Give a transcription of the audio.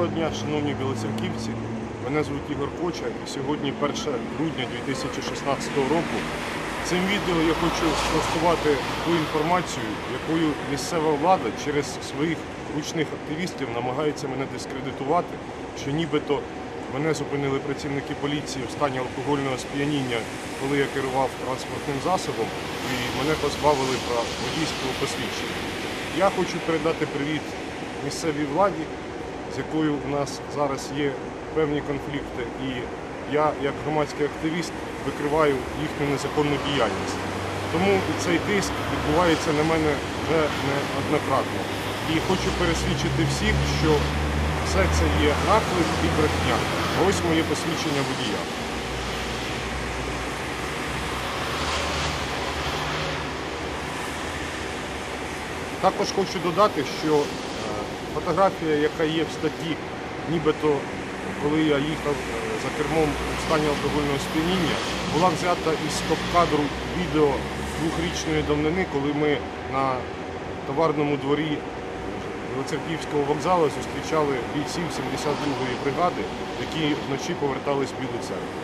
дня, шановні білоцерківці. Мене звуть Ігор Коча і сьогодні 1 грудня 2016 року. Цим відео я хочу спростувати ту інформацію, якою місцева влада через своїх ручних активістів намагається мене дискредитувати, що нібито мене зупинили працівники поліції в стані алкогольного сп'яніння, коли я керував транспортним засобом, і мене позбавили прав водійського посвідчення. Я хочу передати привіт місцевій владі, з якою в нас зараз є певні конфлікти, і я, як громадський активіст, викриваю їхню незаконну діяльність. Тому цей тиск відбувається на мене вже неоднократно. І хочу пересвідчити всіх, що все це є наклик і брехня. Ось моє посвідчення водія. Також хочу додати, що фотографія, яка є в статті, нібито коли я їхав е, за кермом у стані алкогольного сп'яніння, була взята із стоп-кадру відео двохрічної давнини, коли ми на товарному дворі Білоцерківського вокзалу зустрічали бійців 72-ї бригади, які вночі повертались в Білу церкву.